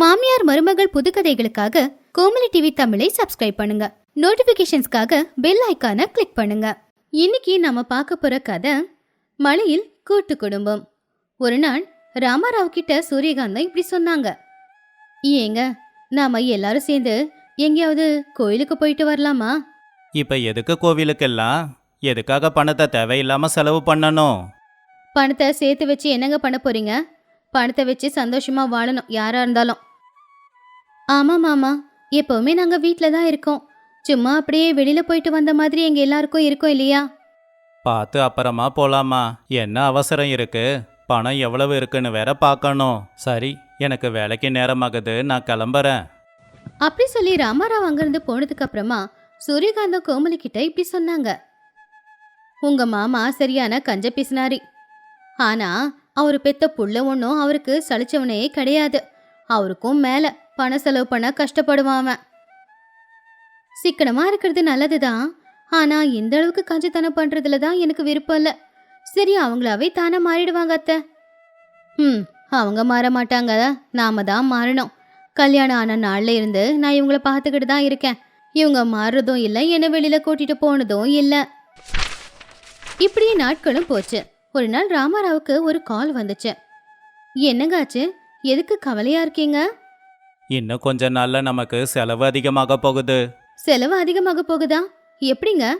மாமியார் மருமகள் புதுக்கதைகளுக்காக கோமலி டிவி தமிழை சப்ஸ்கிரைப் பண்ணுங்க. நோட்டிபிகேஷன்ஸ்க்காக பெல் ஐக்கானை கிளிக் பண்ணுங்க. இன்னைக்கு நாம பார்க்க போற கதை மலையில் கூட்டு குடும்பம். ஒரு நாள் ராமாராவ் கிட்ட சூரியகாந்தம் இப்படி சொன்னாங்க. ஏங்க நாம எல்லாரும் சேர்ந்து எங்கேயாவது கோயிலுக்கு போயிட்டு வரலாமா? இப்போ எதுக்கு கோவிலுக்கெல்லாம்? எதுக்காக பணத்தை தேவையில்லாம செலவு பண்ணணும்? பணத்தை சேர்த்து வச்சு என்னங்க பண்ண போறீங்க? பணத்தை வச்சு சந்தோஷமா வாழணும் யாரா இருந்தாலும். ஆமா மாமா எப்பவுமே நாங்க வீட்டில் தான் இருக்கோம். சும்மா அப்படியே வெளியில போயிட்டு வந்த மாதிரி எங்க எல்லாருக்கும் இருக்கும் இல்லையா? பார்த்து அப்புறமா போலாமா. என்ன அவசரம் இருக்கு? பணம் எவ்வளவு இருக்குன்னு வேற பார்க்கணும். சரி எனக்கு வேலைக்கு நேரமாகுது நான் கிளம்புறேன். அப்படி சொல்லி ராமாராவ் அங்கிருந்து போனதுக்கு அப்புறமா சூரியகாந்தம் கோமலி கிட்ட இப்படி சொன்னாங்க. உங்க மாமா சரியான கஞ்ச பிசினாரி. ஆனா அவர் பெத்த புள்ள ஒன்றும் அவருக்கு சலிச்சவனே கிடையாது. அவருக்கும் மேல பண செலவு பண்ண கஷ்டப்படுவான் அவன். சிக்கனமா இருக்கிறது நல்லதுதான். ஆனா இந்த அளவுக்கு கஞ்சத்தனம் பண்றதுல தான் எனக்கு விருப்பம் இல்ல. சரி அவங்களாவே தானே மாறிடுவாங்க அத்தை. ம் அவங்க மாற மாட்டாங்க. நாம தான் மாறணும். கல்யாணம் ஆன நாள்ல இருந்து நான் இவங்கள பார்த்துக்கிட்டு தான் இருக்கேன். இவங்க மாறுறதும் இல்லை என்னை வெளியில கூட்டிட்டு போனதும் இல்லை. இப்படியே நாட்களும் போச்சு. ஒரு நாள் ராமாராவுக்கு ஒரு கால் வந்துச்சு. என்னங்க ஆச்சு? எதுக்கு கவலையா இருக்கீங்க? இன்னும் கொஞ்ச நாள்ல நமக்கு செலவு அதிகமாக போகுது. செலவு அதிகமாக போகுதா? எப்படிங்க?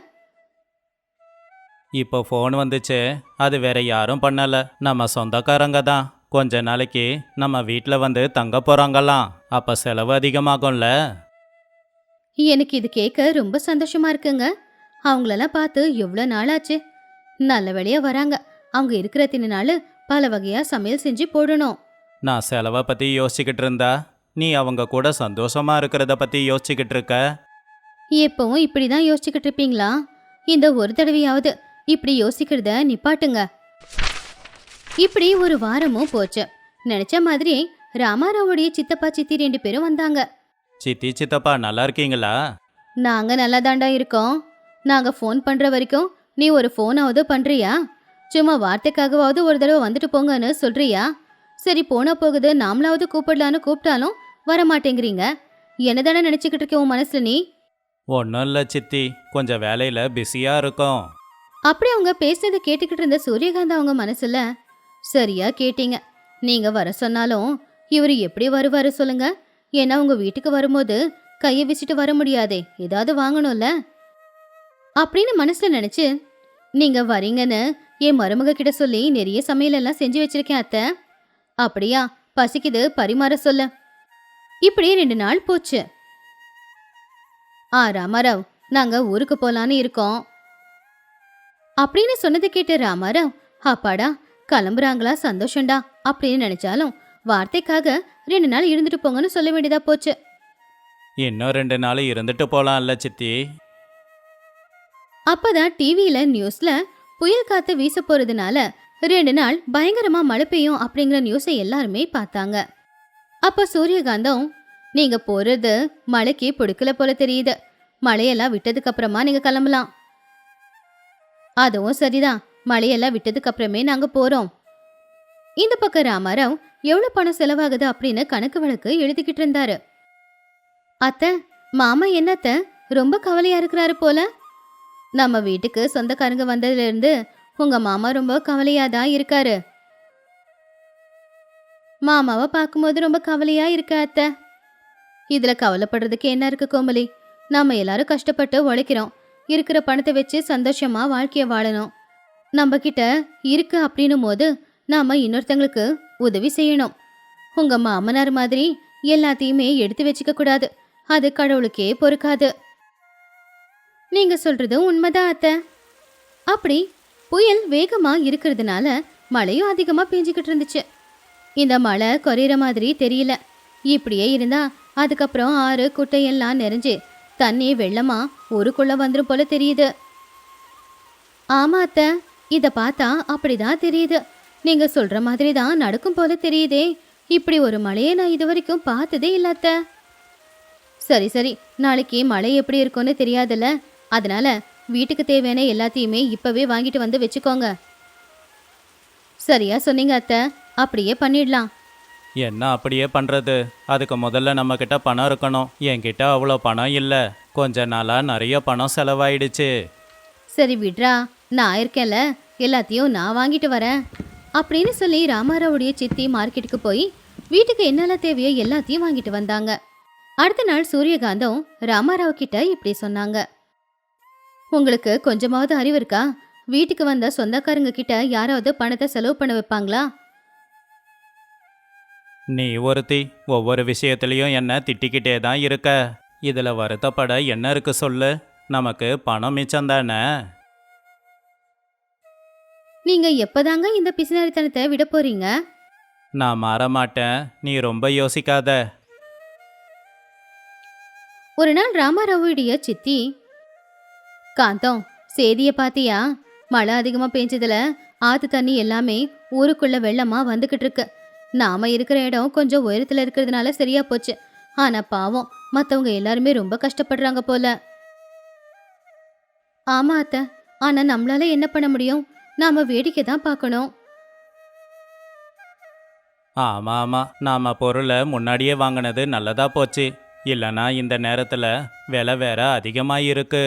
இப்போ ஃபோன் வந்துச்சு. அது வேற யாரும் பண்ணல. நம்ம சொந்தக்காரங்க தான். கொஞ்ச நாளைக்கு நம்ம வீட்டில் வந்து தங்க போறாங்களாம். அப்ப செலவு அதிகமாகும்ல. எனக்கு இது கேட்க ரொம்ப சந்தோஷமா இருக்குங்க. அவங்களெல்லாம் பார்த்து எவ்வளோ நாள் ஆச்சு நல்ல வழியா வராங்க. அவங்க இருக்கிற தின நாள் பல வகையா சமையல் செஞ்சு போடணும். நான் செலவை பத்தி யோசிச்சுக்கிட்டு இருந்தா நீ அவங்க கூட சந்தோஷமா இருக்கிறத பத்தி யோசிச்சுக்கிட்டு இருக்க? எப்பவும் இப்படிதான் யோசிச்சுக்கிட்டு இருப்பீங்களா? இந்த ஒரு தடவையாவது இப்படி யோசிக்கிறத நிப்பாட்டுங்க. இப்படி ஒரு வாரமும் போச்சு. நினைச்ச மாதிரி ராமாராவுடைய சித்தப்பா சித்தி ரெண்டு பேரும் வந்தாங்க. சித்தி சித்தப்பா நல்லா இருக்கீங்களா? நாங்க நல்லா தாண்டா இருக்கோம். நாங்க ஃபோன் பண்ற வரைக்கும் நீ ஒரு ஃபோனாவது பண்றியா? சும்மா வார்த்தைக்காகவாவது ஒரு தடவை வந்துட்டு போங்கன்னு சொல்றியா? சரி போனா போகுது. நாமளாவது கூப்பிடலான்னு கூப்பிட்டாலும் வர மாட்டேங்கிறீங்க என்னதானே நினைச்சுக்கிட்டு இருக்க உன் மனசுல நீ? ஒன்றும் இல்லை சித்தி. கொஞ்சம் வேலையில் பிஸியாக இருக்கோம். அப்படி அவங்க பேசுனதை கேட்டுக்கிட்டு இருந்த சூரியகாந்த் அவங்க மனசுல சரியா கேட்டீங்க. நீங்க வர சொன்னாலும் இவர் எப்படி வருவாரு சொல்லுங்க. ஏன்னா உங்க வீட்டுக்கு வரும்போது கையை விசிட்டு வர முடியாதே. ஏதாவது வாங்கணும்ல? அப்படின்னு மனசுல நினைச்சு நீங்க வரீங்கன்னு என் மருமக கிட்ட சொல்லி நிறைய சமையல் எல்லாம் செஞ்சு வச்சிருக்கேன் அத்தை. அப்படியா? பசிக்குது பரிமாற சொல்ல. இப்படி ரெண்டு நாள் போச்சு. ஆ ராமாராவ் நாங்க ஊருக்கு போலான்னு இருக்கோம். அப்படின்னு சொன்னதை கேட்டு ராமாராவ் அப்பாடா கிளம்புறாங்களா? சந்தோஷம்டா. அப்படின்னு நினைச்சாலும் வார்த்தைக்காக ரெண்டு நாள் இருந்துட்டு போங்கன்னு சொல்ல வேண்டியதா போச்சு. இன்னும் ரெண்டு நாள் இருந்துட்டு போகலாம்ல சித்தி. அப்பதான் டிவியில நியூஸ்ல புயல் காத்து வீச போறதுனால ரெண்டு நாள் பயங்கரமா மழை பெய்யும் அப்படிங்கிற நியூஸை எல்லாருமே பார்த்தாங்க. அப்ப சூரியகாந்தம் நீங்க போறது மழைக்கு பிடிக்கல போல தெரியுது. மழையெல்லாம் விட்டதுக்கு அப்புறமா நீங்க கிளம்பலாம். அதுவும் சரிதான். மழையெல்லாம் விட்டதுக்கு அப்புறமே நாங்க போறோம். இந்த பக்கம் ராமாராவ் எவ்வளவு பணம் செலவாகுது? அப்படின்னு கணக்கு வழக்கு எழுதிக்கிட்டு இருந்தாரு. அத்தை மாமா என்னத்த? ரொம்ப கவலையா இருக்கிறாரு போல. நம்ம வீட்டுக்கு சொந்தக்காரங்க வந்ததுல இருந்து உங்க மாமா ரொம்ப கவலையா தான் இருக்காரு. மாமாவை பார்க்கும்போது ரொம்ப கவலையா இருக்க அத்தை. இதுல கவலைப்படுறதுக்கு என்ன இருக்கு கோமலி? நாம எல்லாரும் கஷ்டப்பட்டு உழைக்கிறோம். இருக்கிற பணத்தை வச்சு சந்தோஷமா வாழ்க்கையை வாழணும். நம்ம கிட்ட இருக்கு அப்படின்னும் போது நாம இன்னொருத்தங்களுக்கு உதவி செய்யணும். உங்க மாமனார் மாதிரி எல்லாத்தையுமே எடுத்து வச்சுக்க கூடாது. அது கடவுளுக்கே பொறுக்காது. நீங்க சொல்றது உண்மைதான் அத்தை. அப்படி புயல் வேகமா இருக்கிறதுனால மழையும் அதிகமா பெஞ்சுக்கிட்டு இருந்துச்சு. இந்த மழை குறையிற மாதிரி தெரியல. இப்படியே இருந்தா அதுக்கப்புறம் ஆறு குட்டையெல்லாம் நெறிஞ்சு நிறைஞ்சு தண்ணி வெள்ளமா ஊருக்குள்ள வந்துரும் போல தெரியுது. ஆமா அத்த இத பார்த்தா அப்படிதான் தெரியுது. நீங்க சொல்ற மாதிரி தான் நடக்கும் போல தெரியுதே. இப்படி ஒரு மழையை நான் இது வரைக்கும் பார்த்ததே இல்ல அத்தை. சரி சரி நாளைக்கு மழை எப்படி இருக்கும்னு தெரியாதுல்ல. அதனால வீட்டுக்கு தேவையான எல்லாத்தையுமே இப்பவே வாங்கிட்டு வந்து வச்சுக்கோங்க. சரியா சொன்னீங்க அத்தை. அப்படியே பண்ணிடலாம். என்ன அப்படியே பண்ணுறது அதுக்கு முதல்ல நம்மக்கிட்ட பணம் இருக்கணும். என்கிட்ட அவ்வளோ பணம் இல்லை. கொஞ்ச நாளாக நிறைய பணம் செலவாயிடுச்சு. சரி விட்றா. நான் இருக்கேன்ல. எல்லாத்தையும் நான் வாங்கிட்டு வரேன். அப்படின்னு சொல்லி ராமாராவுடைய சித்தி மார்க்கெட்டுக்கு போய் வீட்டுக்கு என்னெல்லாம் தேவையோ எல்லாத்தையும் வாங்கிட்டு வந்தாங்க. அடுத்த நாள் சூரியகாந்தம் ராமாராவ் கிட்ட இப்படி சொன்னாங்க. உங்களுக்கு கொஞ்சமாவது அறிவு இருக்கா? வீட்டுக்கு வந்த சொந்தக்காரங்க கிட்ட யாராவது பணத்தை செலவு பண்ண வைப்பாங்களா? நீ ஒருத்தி ஒவ்வொரு விஷயத்துலையும் என்ன திட்டிக்கிட்டே தான் இருக்க. இதில் வருத்தப்பட என்ன இருக்கு சொல்லு. நமக்கு பணம் மிச்சம் தானே? நீங்க எப்பதாங்க இந்த பிசினாரித்தனத்தை விட போறீங்க? நான் மாற மாட்டேன் நீ ரொம்ப யோசிக்காத. ஒரு நாள் ராமாராவுடைய சித்தி காந்தம் சேதிய பாத்தியா? மழை அதிகமா பெஞ்சதுல ஆத்து தண்ணி எல்லாமே ஊருக்குள்ள வெள்ளமா வந்துகிட்டு இருக்கு. நாம இருக்கிற இடம் கொஞ்சம் உயரத்துல இருக்கிறதுனால சரியா போச்சு. ஆனா பாவம் மத்தவங்க எல்லாருமே ரொம்ப கஷ்டப்படுறாங்க போல. ஆமா அத்தை ஆனா நம்மளால என்ன பண்ண முடியும்? நாம வேடிக்கை தான் பார்க்கணும். ஆமாம் ஆமாம் நாம் பொருளை முன்னாடியே வாங்கினது நல்லதா போச்சு. இல்லைனா இந்த நேரத்தில் விலை வேற அதிகமாக இருக்கு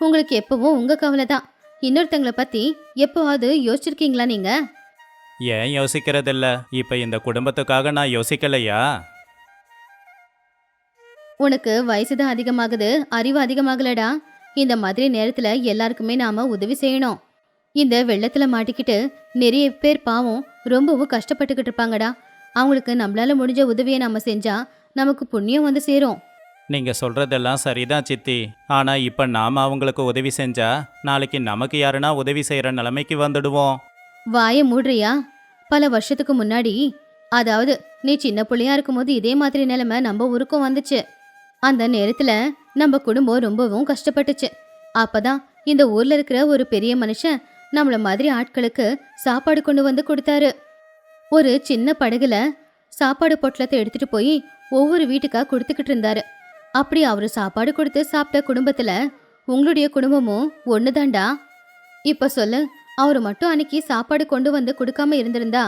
உங்களுக்கு எப்பவும் உங்க கவலை தான். இன்னொருத்தங்களை பத்தி எப்போவாவது யோசிச்சிருக்கீங்களா நீங்க? ஏன் யோசிக்கிறதில்ல? இப்போ இந்த குடும்பத்துக்காக நான் யோசிக்கலையா? உனக்கு வயசு தான் அதிகமாகுது அறிவு அதிகமாகலடா. இந்த மாதிரி நேரத்துல எல்லாருக்குமே நாம உதவி செய்யணும். இந்த வெள்ளத்துல மாட்டிக்கிட்டு நிறைய பேர் பாவம் ரொம்பவும் கஷ்டப்பட்டுக்கிட்டு இருப்பாங்கடா. அவங்களுக்கு நம்மளால முடிஞ்ச உதவியை நாம செஞ்சா நமக்கு புண்ணியம் வந்து சேரும். நீங்கள் சொல்கிறதெல்லாம் சரிதான் சித்தி. ஆனால் இப்போ நாம் அவங்களுக்கு உதவி செஞ்சா நாளைக்கு நமக்கு யாருன்னா உதவி செய்கிற நிலைமைக்கு வந்துடுவோம். வாயை மூடுறியா? பல வருஷத்துக்கு முன்னாடி அதாவது நீ சின்ன பிள்ளையா இருக்கும்போது இதே மாதிரி நிலைமை நம்ம ஊருக்கும் வந்துச்சு. அந்த நேரத்துல நம்ம குடும்பம் ரொம்பவும் கஷ்டப்பட்டுச்சு. அப்பதான் இந்த ஊர்ல இருக்கிற ஒரு பெரிய மனுஷன் நம்மள மாதிரி ஆட்களுக்கு சாப்பாடு கொண்டு வந்து கொடுத்தாரு. ஒரு சின்ன படகுல சாப்பாடு பொட்டலத்தை எடுத்துட்டு போய் ஒவ்வொரு வீட்டுக்கா கொடுத்துக்கிட்டு இருந்தாரு. அப்படி அவரு சாப்பாடு கொடுத்து சாப்பிட்ட குடும்பத்துல உங்களுடைய குடும்பமும் ஒண்ணுதான்டா? இப்ப சொல்லு. அவர் மட்டும் அன்னைக்கு சாப்பாடு கொண்டு வந்து கொடுக்காம இருந்திருந்தா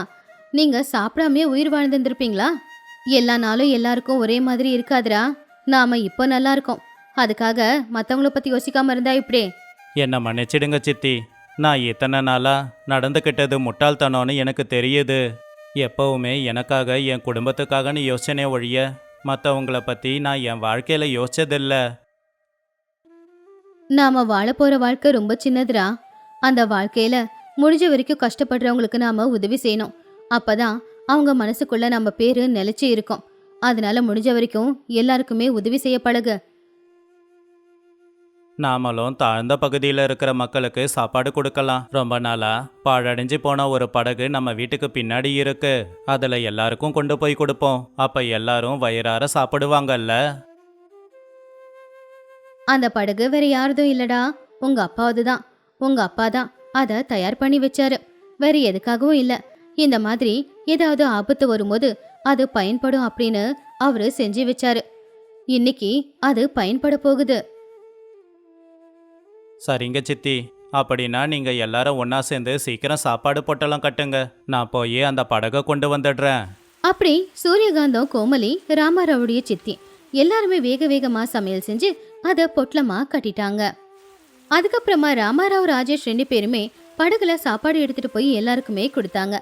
நீங்க சாப்பிடாமயே உயிர் வாழ்ந்திருந்திருப்பீங்களா? எல்லா நாளும் எல்லாருக்கும் ஒரே மாதிரி இருக்காதுடா. நாம இப்போ நல்லா இருக்கோம். அதுக்காக மத்தவங்கள பத்தி யோசிக்காம இருந்தா இப்படி? என்னை மன்னிச்சிடுங்க சித்தி. நான் இத்தனை நாளாக நடந்துக்கிட்டது முட்டாள்தனம்னு எனக்கு தெரியுது. எப்பவுமே எனக்காக என் குடும்பத்துக்காகன்னு யோசனை ஒழிய மற்றவங்கள பற்றி நான் என் வாழ்க்கையில் யோசிச்சதில்ல. நாம வாழ போற வாழ்க்கை ரொம்ப சின்னதுடா. அந்த வாழ்க்கையில முடிஞ்ச வரைக்கும் கஷ்டப்படுறவங்களுக்கு நாம உதவி செய்யணும். அப்பதான் அவங்க மனசுக்குள்ள நம்ம பேரு நிலைச்சு இருக்கும். அதனால முடிஞ்ச வரைக்கும் எல்லாருக்குமே உதவி செய்ய பழகு. நாமளும் தாழ்ந்த பகுதியில் இருக்கிற மக்களுக்கு சாப்பாடு கொடுக்கலாம். ரொம்ப நாளா பாழடைஞ்சு போன ஒரு படகு நம்ம வீட்டுக்கு பின்னாடி இருக்கு. அதில் எல்லாருக்கும் கொண்டு போய் கொடுப்போம். அப்போ எல்லாரும் வயிறார சாப்பிடுவாங்கல்ல. அந்த படகு வேற யாரதும் இல்லடா. உங்க அப்பாவது தான் உங்க அப்பா தான் அதை தயார் பண்ணி வச்சாரு. வேற எதுக்காகவும் இல்ல. இந்த மாதிரி ஏதாவது ஆபத்து வரும்போது அது பயன்படும் அப்படின்னு அவரு செஞ்சு வச்சாரு. இன்னைக்கு அது பயன்பட போகுது. சரிங்க சித்தி. அப்படின்னா நீங்கள் எல்லாரும் ஒன்றா சேர்ந்து சீக்கிரம் சாப்பாடு பொட்டலம் கட்டுங்க. நான் போய் அந்த படகை கொண்டு வந்துடுறேன். அப்படி சூரியகாந்தம் கோமலி ராமாராவுடைய சித்தி எல்லாருமே வேக வேகமா சமையல் செஞ்சு அதை பொட்டலமா கட்டிட்டாங்க. அதுக்கப்புறமா ராமாராவ் ராஜேஷ் ரெண்டு பேருமே படகுல சாப்பாடு எடுத்துட்டு போய் எல்லாருக்குமே கொடுத்தாங்க.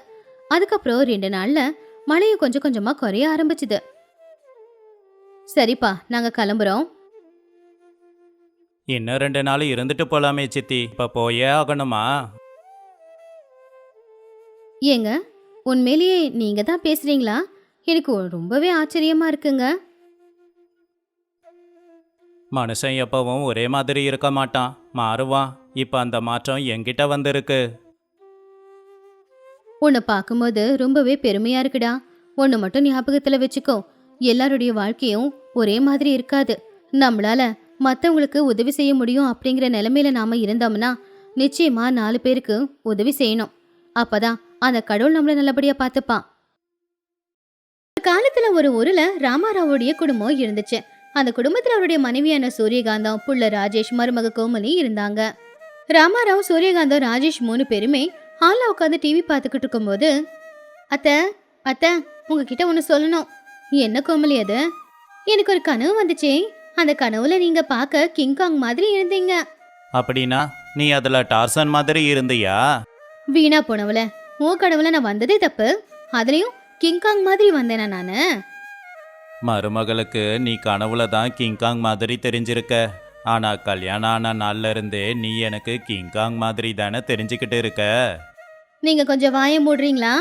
அதுக்கப்புறம் ரெண்டு நாள்ல மழையும் கொஞ்சம் கொஞ்சமா குறைய ஆரம்பிச்சுது. சரிப்பா நாங்க கிளம்புறோம். இன்னும் ரெண்டு நாள் இருந்துட்டு போலாமே சித்தி. இப்போ போயே ஆகணுமா? ஏங்க உண்மையிலேயே நீங்க தான் பேசுறீங்களா? எனக்கு ரொம்பவே ஆச்சரியமா இருக்குங்க. மனுஷன் எப்பவும் ஒரே மாதிரி இருக்க மாட்டான். மாறுவான் இப்போ அந்த மாற்றம் என்கிட்ட வந்திருக்கு. உன்னை பார்க்கும்போது ரொம்பவே பெருமையா இருக்குடா. ஒன்று மட்டும் ஞாபகத்துல வச்சுக்கோ. எல்லாருடைய வாழ்க்கையும் ஒரே மாதிரி இருக்காது. நம்மளால மற்றவங்களுக்கு உதவி செய்ய முடியும் அப்படிங்கிற நிலைமையில நாம இருந்தோம்னா நிச்சயமா நாலு பேருக்கு உதவி செய்யணும். அப்பதான் அந்த கடவுள் நம்மள நல்லபடியா பார்த்துப்பான். காலத்துல ஒரு ஊர்ல ராமாராவுடைய குடும்பம் இருந்துச்சு. அந்த குடும்பத்துல அவருடைய மனைவியான சூரியகாந்தம் புள்ள ராஜேஷ் மருமக கோமலி இருந்தாங்க. ராமாராவ் சூரியகாந்தம் ராஜேஷ் மூணு பேருமே ஹாலில் உட்காந்து டிவி பார்த்துக்கிட்டு இருக்கும்போது அத்தை அத்தை உங்ககிட்ட ஒன்று சொல்லணும். என்ன கோமலி அது? எனக்கு ஒரு கனவு வந்துச்சே. அந்த கனவுல நீங்க பார்க்க கிங்காங் மாதிரி இருந்தீங்க. அப்படின்னா நீ அதில் டார்சன் மாதிரி இருந்தியா? வீணா போனவள உன் கனவுல நான் வந்ததே தப்பு. அதுலயும் கிங்காங் மாதிரி வந்தேனா நானு? மருமகளுக்கு நீ கனவுல தான் கிங்காங் மாதிரி தெரிஞ்சிருக்க. ஆனா கல்யாணம் ஆன நாள்ல இருந்தே நீ எனக்கு கிங்காங் மாதிரி தானே தெரிஞ்சுக்கிட்டு இருக்க. நீங்க கொஞ்சம் வாயை மூடுறீங்களா?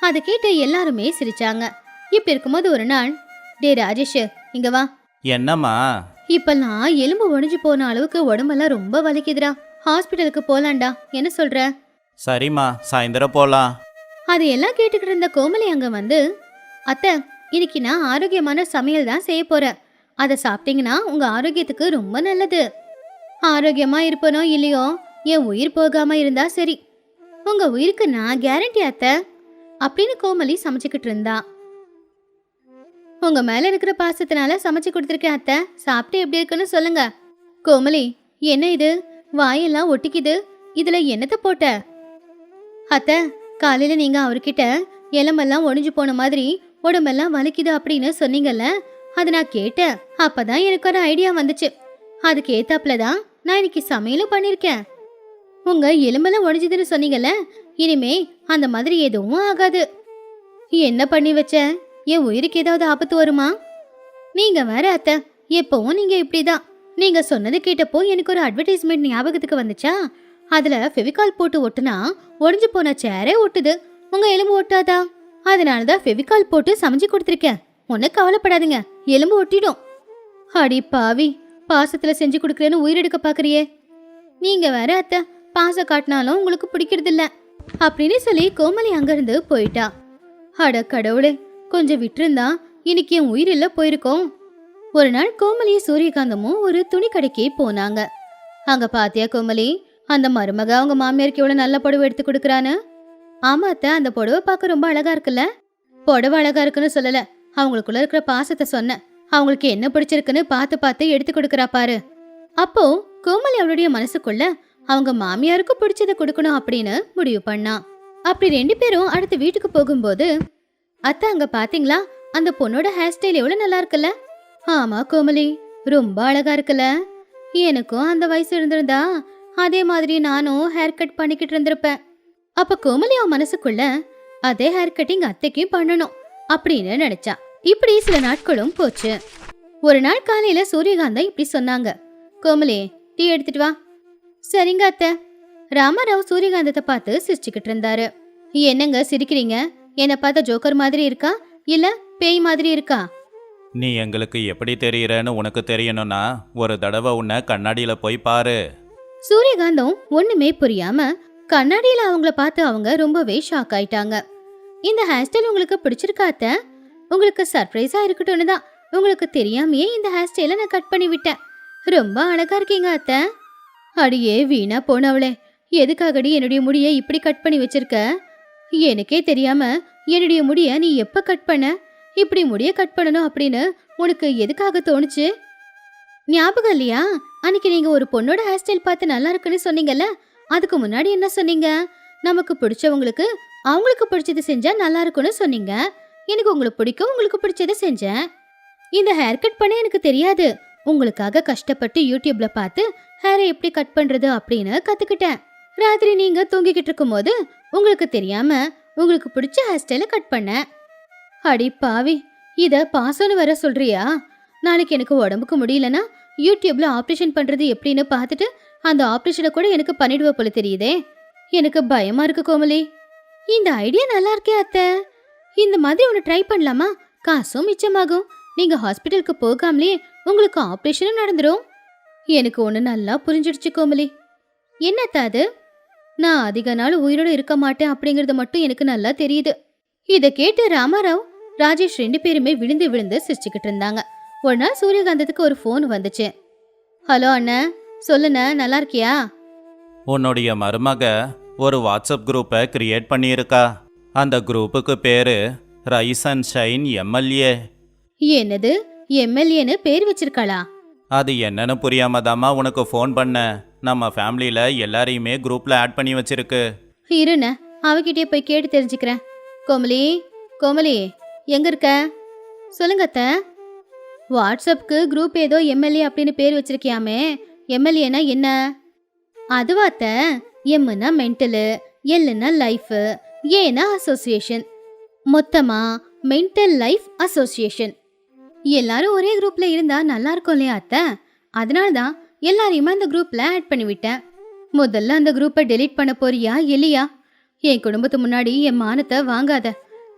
அதை கேட்டு எல்லாருமே சிரிச்சாங்க. இப்ப இருக்கும்போது ஒரு நாள் டே ராஜேஷ் இங்க வா. என்னம்மா? இப்பெல்லாம் எலும்பு ஒடிஞ்சு போன அளவுக்கு உடம்பெல்லாம் ரொம்ப வலிக்குதுடா. ஹாஸ்பிட்டலுக்கு போலாம்டா என்ன சொல்ற? சரிம்மா சாயந்தரம் போலாம். அதையெல்லாம் கேட்டுக்கிட்டு இருந்த கோமலி அங்க வந்து அத்தை இன்னைக்கு நான் ஆரோக்கியமான சமையல் தான் செய்ய போறேன். அதை சாப்பிட்டீங்கன்னா உங்க ஆரோக்கியத்துக்கு ரொம்ப நல்லது. ஆரோக்கியமா இருப்பனோ இல்லையோ என் உயிர் போகாம இருந்தா சரி. உங்க உயிருக்கு நான் கேரண்டி அத்தை அப்படின்னு கோமலி சமைச்சுக்கிட்டு இருந்தா. உங்க மேல இருக்கிற பாசத்தினால சமைச்சு கொடுத்துருக்கேன் அத்தை. சாப்பிட்டு எப்படி இருக்குன்னு சொல்லுங்க. கோமலி என்ன இது? வாயெல்லாம் ஒட்டிக்குது. இதுல என்னத்தை போட்ட? அத்தை காலையில நீங்க அவர்கிட்ட எலமெல்லாம் ஒடிஞ்சு போன மாதிரி உடம்பெல்லாம் வலிக்குது அப்படின்னு சொன்னீங்கல்ல? அது நான் கேட்டேன். அப்பதான் எனக்கு ஒரு ஐடியா வந்துச்சு. அதுக்கு ஏத்தாப்புல தான் நான் இன்னைக்கு சமையலும் பண்ணிருக்கேன் உங்க எலும்பெல்லாம் உடஞ்சதுன்னு சொன்னீங்கல்ல? இனிமே அந்த மாதிரி எதுவும் ஆகாது. என்ன பண்ணி வச்ச? என் உயிருக்கு ஏதாவது ஆபத்து வருமா? நீங்க வேற அத்தை எப்பவும் நீங்க இப்படிதான். நீங்க சொன்னது கேட்டப்போ எனக்கு ஒரு அட்வர்டைஸ்மெண்ட் ஞாபகத்துக்கு வந்துச்சா? அதுல ஃபெவிகால் போட்டு ஒட்டுனா உடஞ்சு போன சேரே ஒட்டுது. உங்க எலும்பு ஒட்டாதா? அதனாலதான் ஃபெவிகால் போட்டு சமைச்சு கொடுத்துருக்கேன். ஒன்றும் கவலைப்படாதீங்க. எலும்பு ஒட்டிடும். அடி பாவி பாசத்தில் செஞ்சு கொடுக்குறேன்னு உயிரெடுக்க பார்க்குறியே நீங்கள் வேற அத்தை பாசம் காட்டினாலும் உங்களுக்கு பிடிக்கிறதில்ல. அப்படின்னு சொல்லி கோமலி அங்கேருந்து போயிட்டா. அட கடவுளே கொஞ்சம் விட்டுருந்தா இன்னைக்கு என் உயிரில்ல போயிருக்கோம். ஒரு நாள் கோமலி சூரியகாந்தமும் ஒரு துணி கடைக்கு போனாங்க. அங்க பாத்தியா கோமலி அந்த மருமக அவங்க மாமியாருக்கு எவ்வளவு நல்ல புடவை எடுத்து கொடுக்குறான்னு? ஆமா அத்தை அந்த புடவை பார்க்க ரொம்ப அழகா இருக்குல்ல? புடவை அழகா இருக்குன்னு சொல்லல. அவங்களுக்குள்ள இருக்கிற பாசத்தை சொன்னேன். அவங்களுக்கு என்ன பிடிச்சிருக்குன்னு பார்த்து பார்த்து எடுத்து கொடுக்குறா பாரு. அப்போ கோமலி அவளுடைய மனசுக்குள்ள அவங்க மாமியாருக்கு பிடிச்சதை கொடுக்கணும் அப்படின்னு முடிவு பண்ணா. அப்படி ரெண்டு பேரும் அடுத்த வீட்டுக்கு போகும்போது அத்தை அங்க பாத்தீங்களா? அந்த பொண்ணோட ஹேர் ஸ்டைல் எவ்வளவு நல்லா இருக்குல்ல? ஆமா கோமலி. ரொம்ப அழகா இருக்குல்ல. எனக்கும் அந்த வயசு இருந்திருந்தா அதே மாதிரி நானும் ஹேர் கட் பண்ணிக்கிட்டு இருந்திருப்பேன். அப்ப கோமலி அவன் மனசுக்குள்ள அதே ஹேர் கட்டிங் அத்தைக்கும் பண்ணணும் அப்படின்னு நினைச்சா. இப்படி சில நாட்களும் போச்சு. ஒரு நாள் காலையில சூரியகாந்தா இப்படி சொன்னாங்க. கோமலி டீ எடுத்துட்டு வா. சரிங்க அத்தை. ராமராவ் சூரியகாந்தத்தை பார்த்து சிரிச்சுக்கிட்டு இருந்தாரு. என்னங்க சிரிக்கிறீங்க? என்னை பார்த்தா ஜோக்கர் மாதிரி இருக்கா? இல்ல பேய் மாதிரி இருக்கா? நீ எங்களுக்கு எப்படி தெரியறன்னு உனக்கு தெரியணும்னா ஒரு தடவை உன்னை கண்ணாடியில போய் பாரு. சூரியகாந்தம் ஒண்ணுமே புரியாம கண்ணாடியில அவங்கள பார்த்து அவங்க ரொம்பவே ஷாக் ஆயிட்டாங்க. இந்த ஹேர் ஸ்டைல் உங்களுக்கு பிடிச்சிருக்கா அத்தை? உங்களுக்கு சர்ப்ரைஸா இருக்கட்டும்னு தான். உங்களுக்கு தெரியாமையே இந்த ஹேர் ஸ்டைலை நான் கட் பண்ணி விட்டேன். ரொம்ப அழகா இருக்கீங்க அத்தை. அடியே வீணா போனவளே. எதுக்காகடி என்னுடைய முடியை இப்படி கட் பண்ணி வச்சிருக்க? எனக்கே தெரியாம என்னுடைய முடியை நீ எப்போ கட் பண்ண? இப்படி முடிய கட் பண்ணணும் அப்படின்னு உனக்கு எதுக்காக தோணுச்சு? ஞாபகம் இல்லையா? அன்னைக்கு நீங்கள் ஒரு பொண்ணோட ஹேர் ஸ்டைல் பார்த்து நல்லா இருக்குன்னு சொன்னீங்கல்ல? அதுக்கு முன்னாடி என்ன சொன்னீங்க? நமக்கு பிடிச்சவங்களுக்கு அவங்களுக்கு பிடிச்சது செஞ்சா நல்லா இருக்கும்னு சொன்னீங்க. எனக்கு உங்களுக்கு பிடிக்கும் உங்களுக்கு பிடிச்சதை செஞ்சேன். இந்த ஹேர் கட் பண்ண எனக்கு தெரியாது. உங்களுக்காக கஷ்டப்பட்டு யூடியூப்ல பார்த்து ஹேரை எப்படி கட் பண்றது அப்படின்னு கத்துக்கிட்டேன். ராத்திரி நீங்க தூங்கிக்கிட்டு இருக்கும்போது உங்களுக்கு தெரியாம உங்களுக்கு பிடிச்ச ஹேர் ஸ்டைல கட் பண்ணேன். அடி பாவி இத பாசம்னு வர சொல்றியா? நாளைக்கு எனக்கு உடம்புக்கு முடியலனா யூடியூப்ல ஆப்ரேஷன் பண்றது எப்படின்னு பார்த்துட்டு அந்த ஆப்ரேஷனை கூட எனக்கு பண்ணிடுவ போல தெரியுதே. எனக்கு பயமா இருக்கு கோமலி. இந்த ஐடியா நல்லா இருக்கே அத்தை. இந்த மாதிரி ஒன்று ட்ரை பண்ணலாமா? காசும் மிச்சமாகும். நீங்க ஹாஸ்பிட்டலுக்கு போகாமலே உங்களுக்கு ஆப்ரேஷனும் நடந்துடும் எனக்கு ஒன்று நல்லா புரிஞ்சிடுச்சு கோமலி. என்னத்தா அது? நான் அதிக நாள் உயிரோடு இருக்க மாட்டேன் அப்படிங்கறது மட்டும் எனக்கு நல்லா தெரியுது. இதை கேட்டு ராமாராவ் ராஜேஷ் ரெண்டு பேருமே விழுந்து விழுந்து சிரிச்சுக்கிட்டு இருந்தாங்க. ஒரு நாள் சூரியகாந்தத்துக்கு ஒரு ஃபோன் வந்துச்சு. ஹலோ அண்ணன் சொல்லுண்ண நல்லா இருக்கியா உன்னுடைய மருமக ஒரு வாட்ஸ்அப் குரூப்பை கிரியேட் பண்ணியிருக்கா. அந்த குரூப்புக்கு பேரு ரைஸ் அண்ட் ஷைன் எம்எல்ஏ. என்னது? எம்எல்ஏன்னு பேர் வச்சிருக்காளா? அது என்னன்னு புரியாம தாம்மா உனக்கு ஃபோன் பண்ணேன் நம்ம ஃபேமிலியில் எல்லாரையுமே குரூப்பில் ஆட் பண்ணி வச்சிருக்கு. இருண்ண அவகிட்டயே போய் கேட்டு தெரிஞ்சுக்கிறேன். கோமலி கோமலி எங்க இருக்க? சொல்லுங்க அத்தை. வாட்ஸ்அப்க்கு குரூப் ஏதோ எம்எல்ஏ அப்படின்னு பேர் வச்சிருக்கியாமே. எம்எல்ஏனா என்ன? அதுவாத்த எம்னா மென்டலு எல்லுனா லைஃபு ஏனா அசோசியேஷன். மொத்தமா மென்டல் லைஃப் அசோசியேஷன். எல்லாரும் ஒரே குரூப்ல இருந்தா நல்லா இருக்கும் இல்லையா அத்தை? அதனால தான் எல்லாரையுமே அந்த குரூப்ல ஆட் பண்ணிவிட்டேன் முதல்ல அந்த குரூப்பை டெலீட் பண்ண போறியா இல்லையா? என் குடும்பத்து முன்னாடி என் மானத்தை வாங்காத.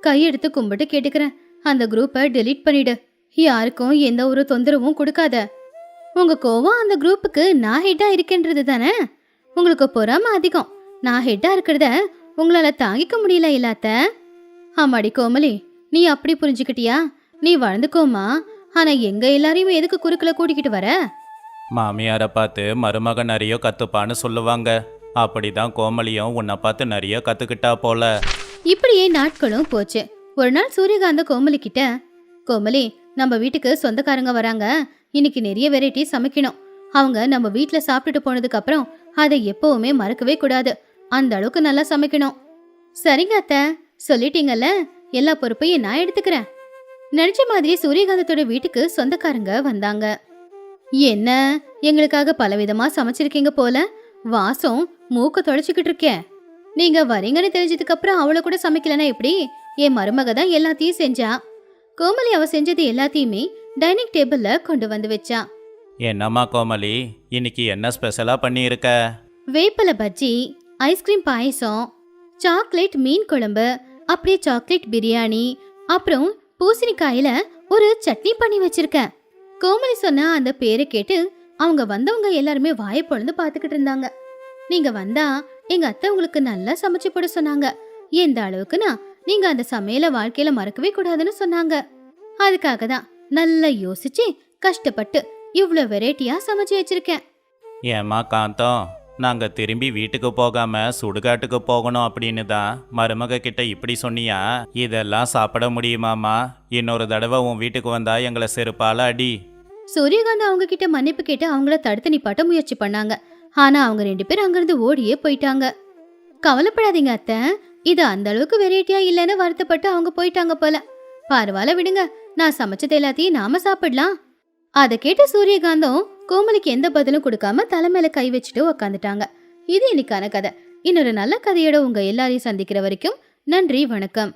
கையெடுத்து கும்பிட்டு கேட்டுக்கிறேன். அந்த குரூப்பை டெலீட் பண்ணிடு. யாருக்கும் எந்த ஒரு தொந்தரவும் கொடுக்காத. உங்க கோவம் அந்த குரூப்புக்கு நான் ஹெட்டா இருக்கேன்றது தானே? உங்களுக்கு பொறாம அதிகம். நான் ஹெட்டா இருக்கிறத உங்களால தாங்கிக்க முடியல இல்லாத்த ஆமாடி கோமலி நீ அப்படி புரிஞ்சுக்கிட்டியா? நீ வளர்ந்துக்கோமா? ஆனா எங்க எல்லாரையும் எதுக்கு குறுக்கல கூட்டிக்கிட்டு வர? மாமியாரை பார்த்து மருமக நிறைய கற்றுப்பான்னு சொல்லுவாங்க. அப்படிதான் கோமலியும் உன்னை பார்த்து நிறைய கற்றுக்கிட்டா போல. இப்படியே நாட்களும் போச்சு. ஒரு நாள் சூரியகாந்த கோமலி கிட்ட கோமலி நம்ம வீட்டுக்கு சொந்தக்காரங்க வராங்க. இன்னைக்கு நிறைய வெரைட்டி சமைக்கணும். அவங்க நம்ம வீட்டில் சாப்பிட்டுட்டு போனதுக்கு அப்புறம் அதை எப்பவுமே மறக்கவே கூடாது. அந்த அளவுக்கு நல்லா சமைக்கணும். சரிங்க அத்தை. சொல்லிட்டீங்கல்ல? எல்லா பொறுப்பையும் நான் எடுத்துக்கிறேன். நினைச்ச மாதிரி சூரியகாந்தத்தோட வீட்டுக்கு சொந்தக்காரங்க வந்தாங்க. என்ன? எங்களுக்காக பலவிதமா சமைச்சிருக்கீங்க போல. வாசம் மூக்க தொலைச்சிக்கிட்டு இருக்கேன் நீங்க வரீங்கன்னு தெரிஞ்சதுக்கு அப்புறம் அவளை கூட சமைக்கலனா எப்படி? என் மருமக தான் எல்லாத்தையும் செஞ்சா. கோமலி அவ செஞ்சது எல்லாத்தையுமே டைனிங் டேபிள்ல கொண்டு வந்து வச்சா என்னம்மா கோமலி இன்னைக்கு என்ன ஸ்பெஷலாக பண்ணியிருக்க? வேப்பல bajji ice cream payasam chocolate மீன் குழம்பு அப்படியே சாக்லேட் பிரியாணி அப்புறம் பூசணிக்காயில ஒரு சட்னி பண்ணி வச்சிருக்கேன். கோமலி சொன்ன அந்த பேரை கேட்டு அவங்க வந்தவங்க எல்லாருமே வாயை பொழந்து பார்த்துக்கிட்டு இருந்தாங்க. நீங்க வந்தா எங்க அத்தை உங்களுக்கு நல்லா சமைச்சு போட சொன்னாங்க. எந்த அளவுக்குன்னா நீங்க அந்த சமையல வாழ்க்கையில மறக்கவே கூடாதுன்னு சொன்னாங்க. அதுக்காக தான் நல்லா யோசிச்சு கஷ்டப்பட்டு இவ்ளோ வெரைட்டியா சமைச்சு வச்சிருக்கேன். ஏம்மா காந்தம் நாங்கள் திரும்பி வீட்டுக்கு போகாமல் சுடுகாட்டுக்கு போகணும் அப்படின்னு தான் மருமக கிட்ட இப்படி சொன்னியா? இதெல்லாம் சாப்பிட முடியுமாம்மா? இன்னொரு தடவை உன் வீட்டுக்கு வந்தா எங்களை செருப்பால அடி. சூரியகாந்த் அவங்க கிட்ட மன்னிப்பு கேட்டு அவங்கள தடுத்து நிப்பாட்ட முயற்சி பண்ணாங்க. ஆனா அவங்க ரெண்டு பேரும் அங்கிருந்து ஓடியே போயிட்டாங்க. கவலைப்படாதீங்க அத்தை. இது அந்த அளவுக்கு வெரைட்டியா இல்லைன்னு வருத்தப்பட்டு அவங்க போயிட்டாங்க போல. பரவாயில்ல விடுங்க. நான் சமைச்சது எல்லாத்தையும் நாம சாப்பிடலாம். அதை கேட்ட சூரியகாந்தம் கோமலிக்கு எந்த பதிலும் கொடுக்காம தலை மேல கை வச்சுட்டு உக்காந்துட்டாங்க. இது இன்னைக்கான கதை. இன்னொரு நல்ல கதையோட உங்க எல்லாரையும் சந்திக்கிற வரைக்கும் நன்றி வணக்கம்.